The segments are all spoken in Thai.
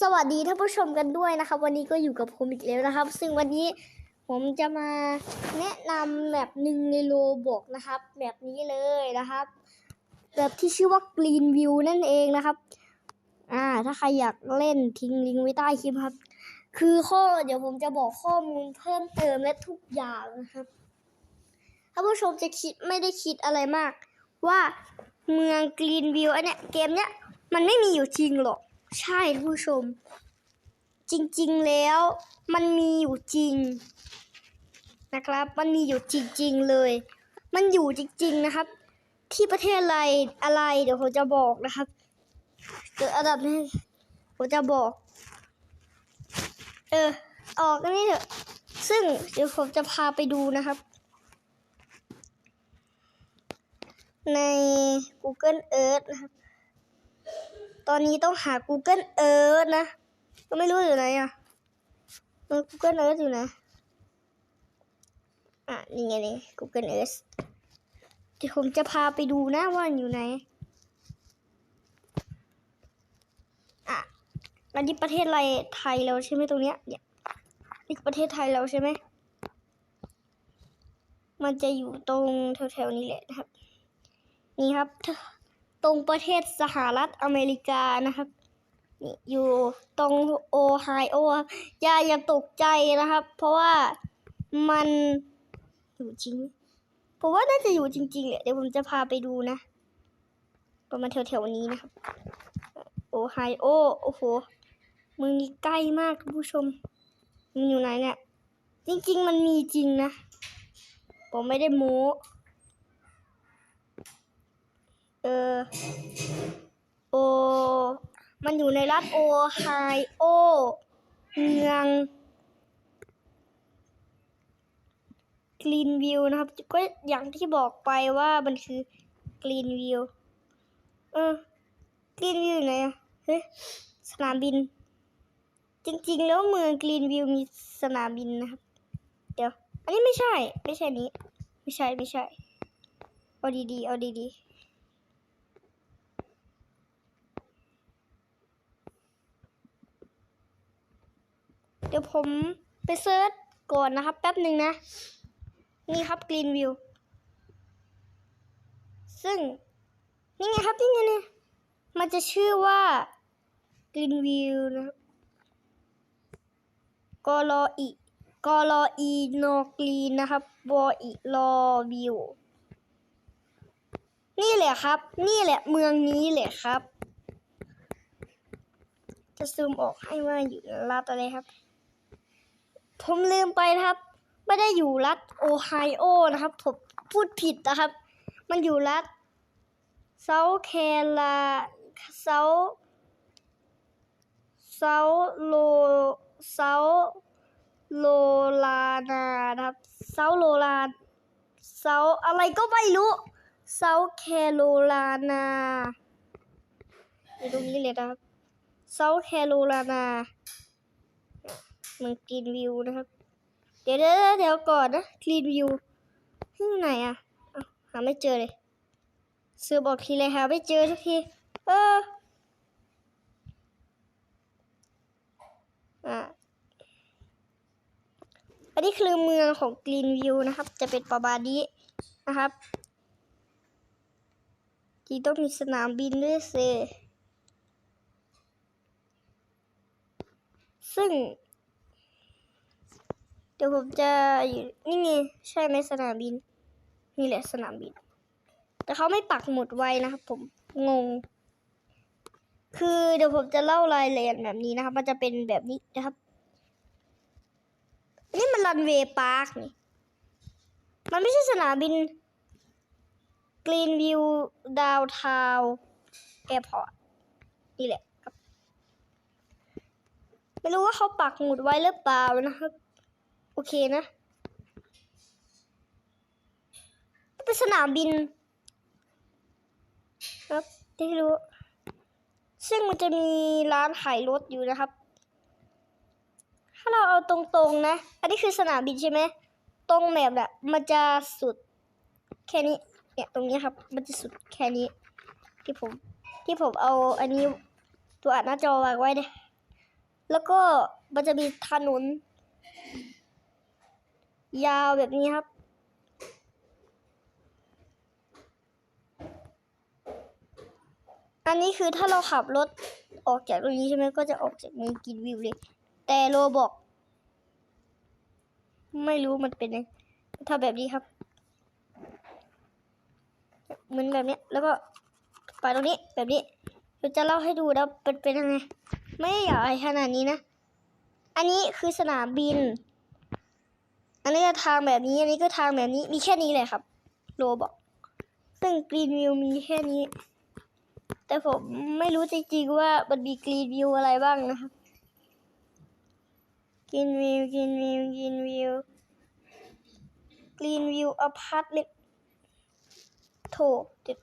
สวัสดีท่านผู้ชมกันด้วยนะครับ วันนี้ก็อยู่กับผมอีกแล้วนะครับ ซึ่งวันนี้ผมจะมาแนะนำแบบหนึ่งในโลบอกนะครับแบบนี้เลยนะครับแบบที่ชื่อว่า Green View นั่นเองนะครับ อ่า ถ้าใครอยากเล่นทิ้งลิงก์ไว้ใต้คลิปครับ คือข้อเดี๋ยวผมจะบอกข้อมูลเพิ่มเติมและทุกอย่างนะครับท่านผู้ชมจะคิดไม่ได้คิดอะไรมาก ว่าเมือง Green View อันเนี้ยเกมเนี้ยมันไม่มีอยู่จริงหรอก ใช่ท่านผู้ชม จริงๆแล้วมันมีอยู่จริง นะครับ มันมีอยู่จริง ๆเลย มันอยู่จริง ๆนะครับ ที่ประเทศอะไรอะไรเดี๋ยวผมจะบอกนะครับเดี๋ยวอันดับนี้ผมจะบอก เออ ออกนนี้เถอะซึ่งเดี๋ยวผมจะพาไปดูนะครับ ใน Google Earth นะครับ ตอนนี้ต้องหา Google Earth นะ ก็ไม่รู้อยู่ไหนอะเออ Google Earth อยู่ไหนอะ นี่ไงนี่ Google Earth เดี๋ยวผมจะพาไปดูนะว่ามันอยู่ไหน อะอันนี้ประเทศอะไรไทยเราใช่ไหมตรงเนี้ยเนี่ยนี่ประเทศไทยเราใช่ไหม มันจะอยู่ตรงแถวๆนี้แหละนะครับ นี่ครับ ตรงประเทศสหรัฐอเมริกานะครับอยู่ตรงโอไฮโอครับอย่าอย่าตกใจนะครับ เพราะว่ามันอยู่จริงผมว่าน่าจะอยู่จริงๆแหละเดี๋ยวผมจะพาไปดูนะ ประมาณแถวๆนี้นะครับ โอไฮโอโอ้โหมืองนี้ใกล้มากคุณผู้ชมมันอยู่ไหนเนี่ย จริง ๆ มันมีจริงนะ ผมไม่ได้โม้ เออโอ มันอยู่ในรัฐโอไฮโอ เมืองกรีนวิวนะครับ ก็อย่างที่บอกไปว่ามันคือกรีนวิวเออกรีนวิวอยู่ไหนอะเฮ้ยสนามบิน จริงๆ แล้วเมืองกรีนวิวมีสนามบินนะครับ เดี๋ยว อันนี้ไม่ใช่ ไม่ใช่นี้ ไม่ใช่ไม่ใช่ เอาดีๆเอาดีๆ เดี๋ยวผมไปเซิร์ชก่อนนะครับ แป๊บหนึ่งนะ นี่ครับกรีนวิวซึ่ง นี่ไงครับนี่ไงเนี่ยมันจะชื่อว่ากรีนวิวนะครับกอรออีกอรออีโนกรีนนะครับวออีรอวิวนี่แหละครับ นี่แหละเมืองนี้แหละครับ จะซูมออกให้ว่าอยู่รัฐอะไรครับ ผมลืมไปนะครับ ไม่ได้อยู่รัฐโอไฮโอนะครับ ผมพูดผิดนะครับ มันอยู่รัฐเซาแคลาเซาเซาโลเซาโลลานานะครับเซาโลลาเซาอะไรก็ไม่รู้เซาแคโรลานาอยู่ตรงนี้เลยนะครับเซาแคโรลานา มืองกรีนวิวนะครับ เดี๋ยวเดี๋ยวเดี๋ยวก่อนนะกรีนวิวที่ไหนอะหาไม่เจอเลยเสือบอกทีเลยหาไม่เจอสักทีเอออะอันนี้คือเมืองของกรีนวิวนะครับ จะเป็นประมาณนี้นะครับที่ต้องมีสนามบินด้วยเซซึ่ง ดี๋ยวผมจะอยู่นี่ไงใช่ไหมสนามบิน นี่แหละสนามบิน แต่เขาไม่ปักหมุดไว้นะครับผมงง คือเดี๋ยวผมจะเล่ารายละเอียดแบบนี้นะครับ มันจะเป็นแบบนี้นะครับนนี้มันรันเวย์พาร์คนี่ มันไม่ใช่สนามบินกรีนวิวดาวทาวแอร์พอร์ตนี่แหละครับ ไม่รู้ว่าเขาปักหมุดไว้หรือเปล่านะครับ เคนะเป็นสนามบิน ครับที่รู้ ซึ่งมันจะมีร้านขายรถอยู่นะครับ ถ้าเราเอาตรงๆนะ อันนี้คือสนามบินใช่ไหม ตรงแมปอะมันจะสุดแค่นี้ เนี่ยตรงนี้ครับ มันจะสุดแค่นี้ ที่ผม ที่ผมเอาอันนี้ตัวอัดหน้าจอวางไว้เนี่ย แล้วก็มันจะมีถนน ยาวแบบนี้ครับ อันนี้คือถ้าเราขับรถออกจากตรงนี้ใช่ไหมก็จะออกจากเมืองกินวิวเลย แต่โรบอก ไม่รู้มันเป็นไงถ้าแบบนี้ครับเหมือนแบบนี้แล้วก็ไปตรงนี้แบบนี้เราจะเล่าให้ดูแล้วเป็นเป็นยังไง ไม่ใหญ่ขนาดนี้นะ อันนี้คือสนามบิน อันนี้ก็ทางแบบนี้ อันนี้ก็ทางแบบนี้ มีแค่นี้เลยครับโรบอก ซึ่งกรีนวิวมีแค่นี้ แต่ผมไม่รู้จริงๆว่ามันมีกรีนวิวอะไรบ้างนะครับกรีนวิวกรีนวิวกรีนวิวกรีนวิวอพาร์ตเมนต์โถเด็ด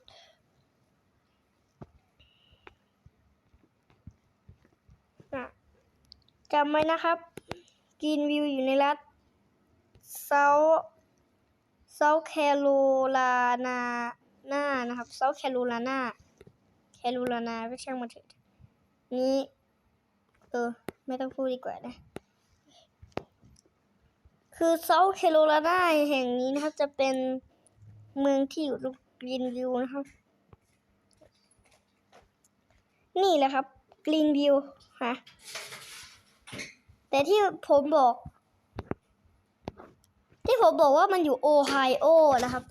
จำไว้นะครับกรีนวิวอยู่ในรัฐ เซาเซาแคโรไลนานานะครับเซาแคโรไลนาแคโรไลนาไม่ช่างมันเถอะนี่เออ ไม่ต้องพูดดีกว่านะ คือเซาแคโรไลนาแห่งนี้นะครับ จะเป็นเมืองที่อยู่ตรงกรีนวิวนะครับ นี่แหละครับกรีนวิวฮะแต่ที่ผมบอก ที่ผมบอกว่ามันอยู่โอไฮโอนะครับ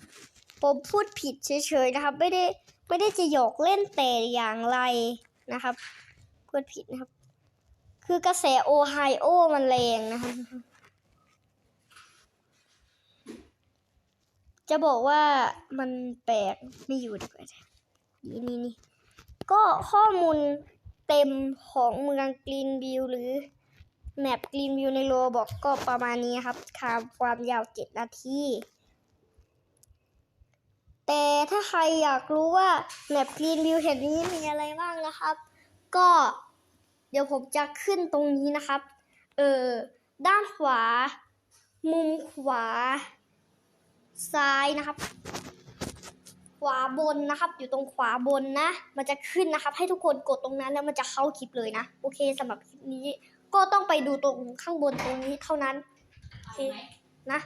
ผมพูดผิดเฉยๆนะครับ ไม่ได้ไม่ได้จะหยอกเล่นแต่อย่างไรนะครับพูดผิดนะครับ คือกระแสโอไฮโอมันแรงนะครับ จะบอกว่ามันแปลกไม่อยู่ดีกว่านี่นี่นี่ก็ข้อมูลเต็มของเมืองกรีนวิวหรือ แมปกรีนวิวในโลบอกก็ประมาณนี้ครับความความยาวเจ็ดนาที แต่ถ้าใครอยากรู้ว่าแมปกรีนวิวแห่งนี้มีอะไรบ้างนะครับ ก็เดี๋ยวผมจะขึ้นตรงนี้นะครับ เออ ด้านขวา มุมขวา ซ้ายนะครับ ขวาบนนะครับ อยู่ตรงขวาบนนะ มันจะขึ้นนะครับ ให้ทุกคนกดตรงนั้นแล้วมันจะเข้าคลิปเลยนะ โอเคสำหรับคลิปนี้ ก็ต้องไปดูตรงข้างบนตรงนี้เท่านั้นโอเคนะ